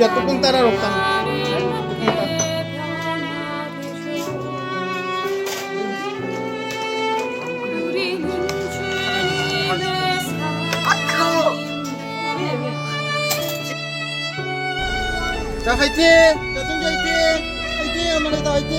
야 뚜껑 따라롭다 자 화이팅! 자 승재 화이팅! 화이팅! 엄마네다 화이팅!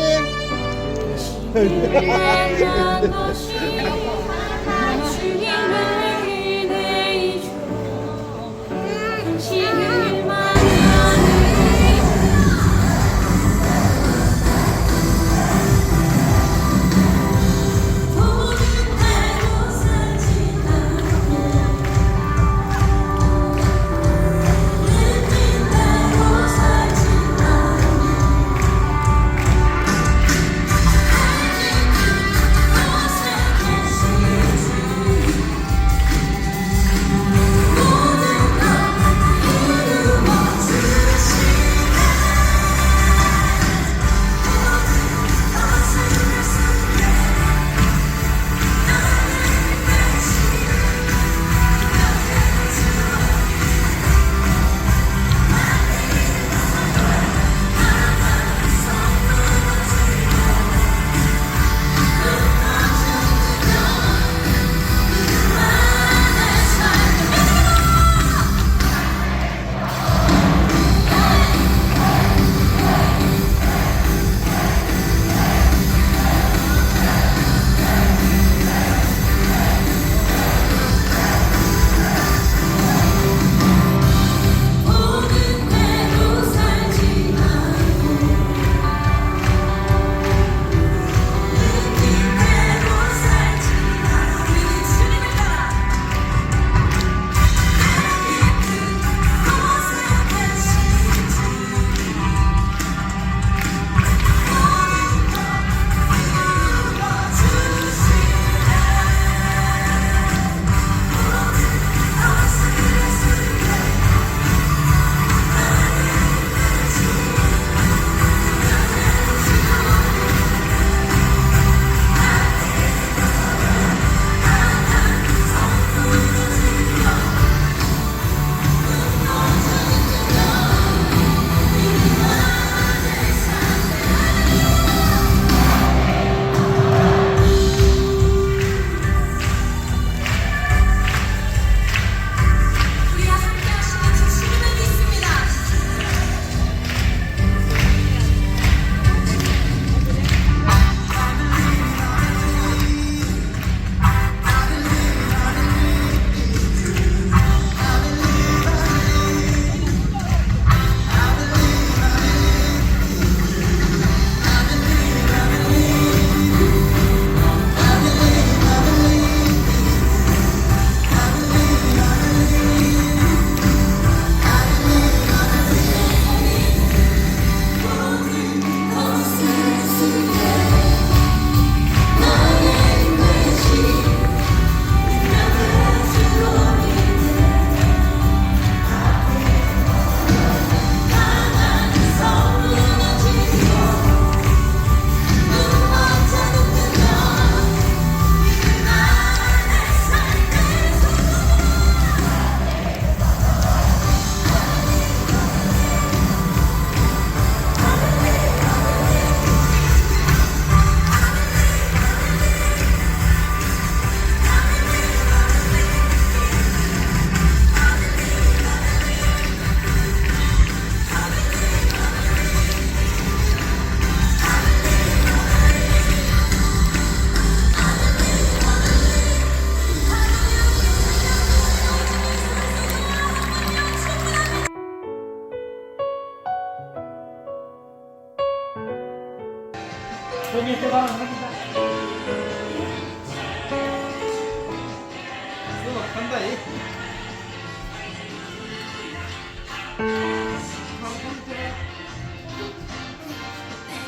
내게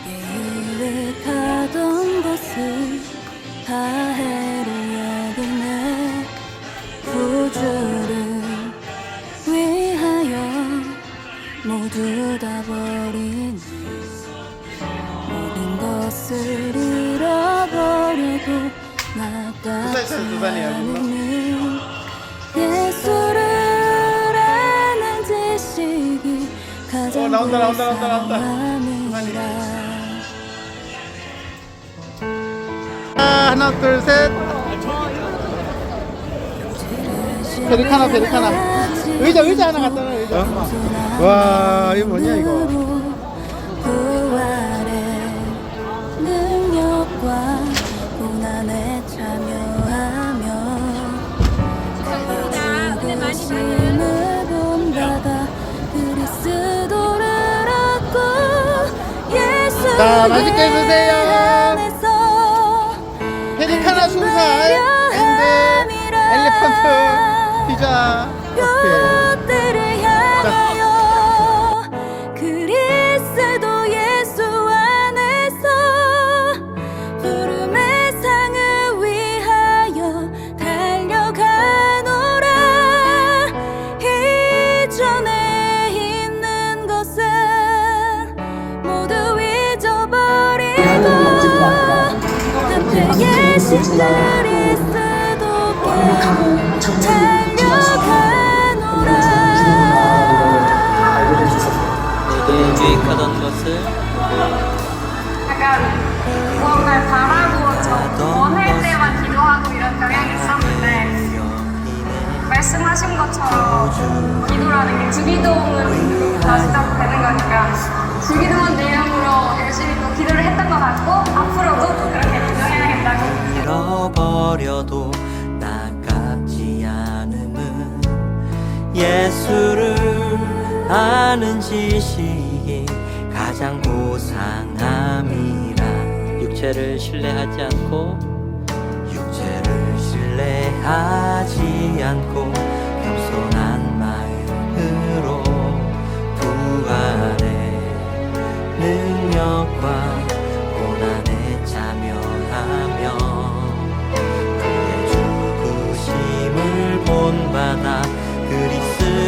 일을 가던 곳을 다 헤르 어 나온다 나온다 나온다 나온다. 아, 하나 둘셋. 페리카나 페리카나. 의자 의자 하나 갖다 놔 의자. 와 이거 뭐냐 이거 자, 맛있게 드세요. 페리카나 순살 앤드 엘리펀트 피자 계신 그리스도께 달려가노라 내게 유익하던 것을 약간 무언가를 바라고 좀 원할 때만 기도하고 이런 경향이 있었는데 말씀하신 것처럼 기도라는 게 주기도문으로 다시 시작되는 거니까 주기도문 내용으로 열심히 또 기도를 했던 것 같고 앞으로도 또 그렇게 잃어버려도 나깝지 않음은 예수를 아는 지식이 가장 고상함이라. 육체를 신뢰하지 않고 육체를 신뢰하지 않고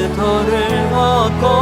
그리스도를 얻고